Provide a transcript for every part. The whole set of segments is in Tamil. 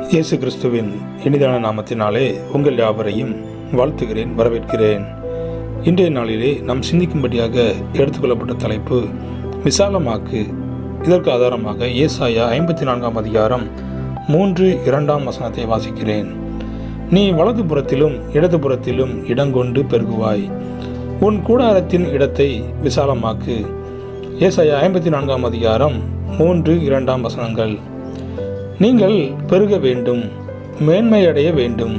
இயேசு கிறிஸ்துவின் இனிதான நாமத்தினாலே உங்கள் யாவரையும் வாழ்த்துகிறேன் வரவேற்கிறேன். இன்றைய நாளிலே நாம் சிந்திக்கும்படியாக எடுத்துக்கொள்ளப்பட்ட தலைப்பு விசாலமாக்கு. இதற்கு ஆதாரமாக ஏசாயா ஐம்பத்தி நான்காம் அதிகாரம் மூன்று இரண்டாம் வசனத்தை வாசிக்கிறேன். நீ வலது புறத்திலும் இடது புறத்திலும் இடங்கொண்டு பெருகுவாய். உன் கூடாரத்தின் இடத்தை விசாலமாக்கு. ஏசாயா ஐம்பத்தி நான்காம் அதிகாரம் மூன்று இரண்டாம் வசனங்கள். நீங்கள் பெருக வேண்டும் மேன்மையடைய வேண்டும்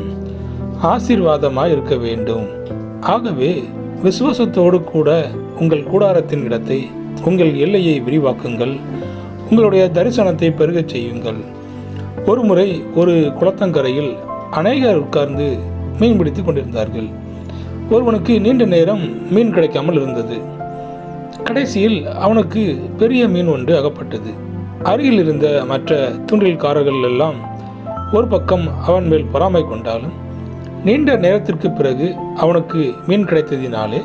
ஆசீர்வாதமாய் இருக்க வேண்டும். ஆகவே விசுவாசத்தோடு கூட உங்கள் கூடாரத்தின் இடத்தை உங்கள் எல்லையை விரிவாக்குங்கள். உங்களுடைய தரிசனத்தை பெருகச் செய்யுங்கள். ஒருமுறை ஒரு குளத்தங்கரையில் அநேகர் உட்கார்ந்து மீன் பிடித்துக் கொண்டிருந்தார்கள். ஒருவனுக்கு நீண்ட நேரம் மீன் கிடைக்காமல் இருந்தது. கடைசியில் அவனுக்கு பெரிய மீன் ஒன்று அகப்பட்டது. அருகில் இருந்த மற்ற தூண்டில்காரர்கள் எல்லாம் ஒரு பக்கம் அவன் மேல் பொறாமை கொண்டாலும் நீண்ட நேரத்திற்கு பிறகு அவனுக்கு மீன் கிடைத்ததினாலே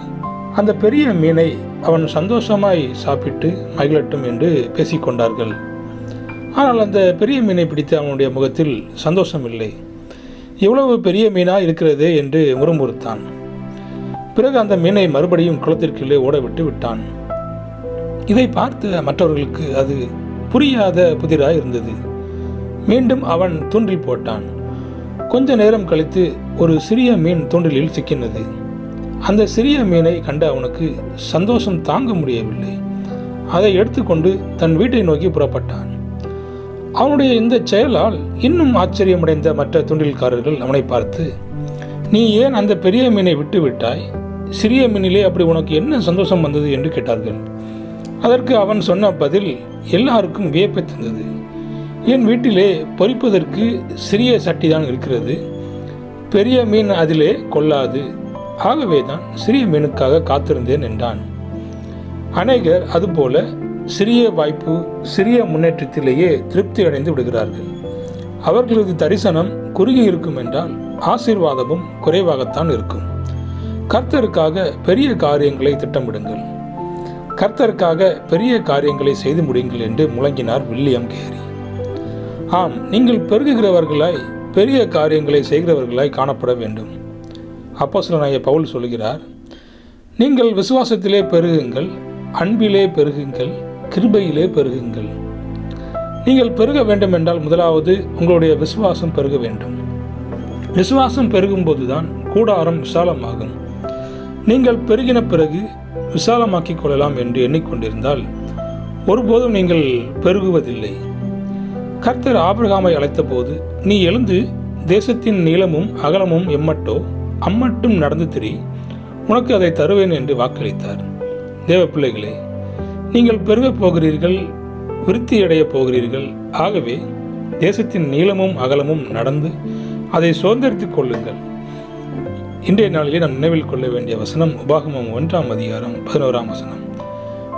அந்த பெரிய மீனை அவன் சந்தோஷமாய் சாப்பிட்டு மகிழட்டும் என்று பேசிக்கொண்டார்கள் ஆனால் அந்த பெரிய மீனை பிடித்து அவனுடைய முகத்தில் சந்தோஷம் இல்லை இவ்வளவு பெரிய மீனாக இருக்கிறதே என்று முறுமுறுத்தான். பிறகு அந்த மீனை மறுபடியும் குளத்திற்குள்ளே ஓடவிட்டு விட்டான். இதை பார்த்த மற்றவர்களுக்கு அது புரியாத புதிராய் இருந்தது மீண்டும் அவன் தூண்டில் போட்டான். கொஞ்ச நேரம் கழித்து ஒரு சிறிய மீன் தூண்டிலில் சிக்கினது. அந்த சிறிய மீனை கண்ட அவனுக்கு சந்தோஷம் தாங்க முடியவில்லை. அதை எடுத்துக்கொண்டு தன் வீட்டை நோக்கி புறப்பட்டான். அவனுடைய இந்த செயலால் இன்னும் ஆச்சரியமடைந்த மற்ற தூண்டில்காரர்கள் அவனை பார்த்து நீ ஏன் அந்த பெரிய மீனை விட்டு விட்டாய் சிறிய மீனிலே அப்படி உனக்கு என்ன சந்தோஷம் வந்தது? என்று கேட்டார்கள். அதற்கு அவன் சொன்ன பதில் எல்லாருக்கும் வியப்பை தந்தது. என் வீட்டிலே பொறிப்பதற்கு சிறிய சட்டிதான் இருக்கிறது. பெரிய மீன் அதிலே கொள்ளாது. ஆகவே தான் சிறிய மீனுக்காக காத்திருந்தேன் என்றான். அநேகர் அதுபோல சிறிய வாய்ப்பு சிறிய முன்னேற்றத்திலேயே திருப்தி அடைந்து விடுகிறார்கள். அவர்களது தரிசனம் குறுகி இருக்கும் என்றால் ஆசீர்வாதமும் குறைவாகத்தான் இருக்கும். கர்த்தருக்காக பெரிய காரியங்களை திட்டமிடுங்கள். கர்த்தருக்காக பெரிய காரியங்களை செய்து முடியுங்கள் என்று முழங்கினார் வில்லியம் கேரி. ஆம் நீங்கள் பெருகுகிறவர்களாய் பெரிய காரியங்களை செய்கிறவர்களாய் காணப்பட வேண்டும். அப்போஸ்தலனாகிய பவுல் சொல்கிறார் நீங்கள் விசுவாசத்திலே பெருகுங்கள் அன்பிலே பெருகுங்கள் கிருபையிலே பெருகுங்கள். நீங்கள் பெருக வேண்டும் என்றால் முதலாவது உங்களுடைய விசுவாசம் பெருக வேண்டும். விசுவாசம் பெருகும்போதுதான் கூடாரம் விசாலமாகும். நீங்கள் பெருகின பிறகு விசாலமாக்கிக் கொள்ளலாம் என்று எண்ணிக்கொண்டிருந்தால் ஒருபோதும் நீங்கள் பெருகுவதில்லை. கர்த்தர் ஆபிரகாமை அழைத்தபோது நீ எழுந்து தேசத்தின் நீளமும் அகலமும் எம்மட்டோ அம்மட்டும் நடந்து திரி உனக்கு அதை தருவேன் என்று வாக்களித்தார். தேவ பிள்ளைகளே நீங்கள் பெருகப் போகிறீர்கள் விருத்தியடையப் போகிறீர்கள். ஆகவே தேசத்தின் நீளமும் அகலமும் நடந்து அதை சுதந்திரித்துக் கொள்ளுங்கள். இன்றைய நாளிலே நாம் நினைவில் கொள்ள வேண்டிய வசனம் உபாகமம் ஒன்றாம் அதிகாரம் பதினோராம் வசனம்.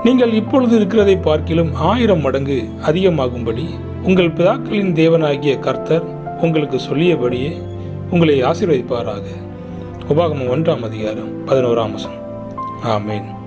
நீங்கள் இப்பொழுது இருக்கிறதை பார்க்கிலும் ஆயிரம் மடங்கு அதிகமாகும்படி உங்கள் பிதாக்களின் தேவனாகிய கர்த்தர் உங்களுக்கு சொல்லியபடியே உங்களை ஆசீர்வதிப்பாராக. உபாகமம் ஒன்றாம் அதிகாரம் பதினோராம் வசனம். ஆமேன்.